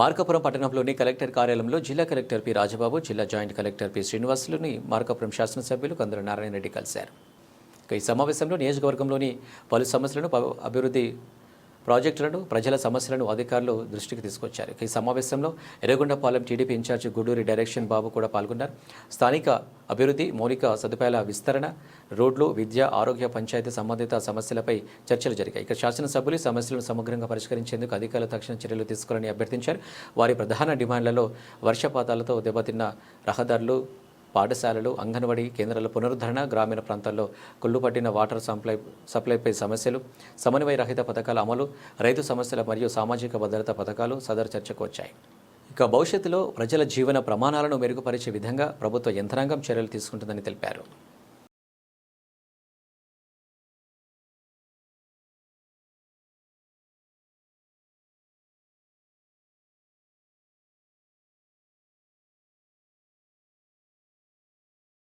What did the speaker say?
మార్కాపురం పట్టణంలోని కలెక్టర్ కార్యాలయంలో జిల్లా కలెక్టర్ పి రాజబాబు జిల్లా జాయింట్ కలెక్టర్ పి శ్రీనివాసులుని మార్కాపురం శాసనసభ్యులు కందుల నారాయణ రెడ్డి కలిశారు. ఈ సమావేశంలో నియోజకవర్గంలోని పలు సమస్యలను అభివృద్ధి ప్రాజెక్టులను ప్రజల సమస్యలను అధికారులు దృష్టికి తీసుకొచ్చారు. ఈ సమావేశంలో Yerragondapalem TDP in charge Guduri Erikshan Babu కూడా పాల్గొన్నారు. స్థానిక అభివృద్ధి మౌలిక సదుపాయాల విస్తరణ రోడ్లు విద్య ఆరోగ్య పంచాయతీ సంబంధిత సమస్యలపై చర్చలు జరిగాయి. ఇక శాసనసభ్యులు సమస్యలను సమగ్రంగా పరిష్కరించేందుకు అధికారులు తక్షణ చర్యలు తీసుకోవాలని అభ్యర్థించారు. వారి ప్రధాన డిమాండ్లలో వర్షపాతాలతో దెబ్బతిన్న రహదారులు పాఠశాలలు అంగన్వాడీ కేంద్రాల పునరుద్ధరణ గ్రామీణ ప్రాంతాల్లో కుళ్ళుపట్టిన వాటర్ సప్లై సప్లైపై సమస్యలు సమన్వయ రహిత పథకాల అమలు రైతు సమస్యల మరియు సామాజిక భద్రత పథకాలు సదరు చర్చకు వచ్చాయి. ఇక భవిష్యత్తులో ప్రజల జీవన ప్రమాణాలను మెరుగుపరిచే విధంగా ప్రభుత్వ యంత్రాంగం చర్యలు తీసుకుంటుందని తెలిపారు.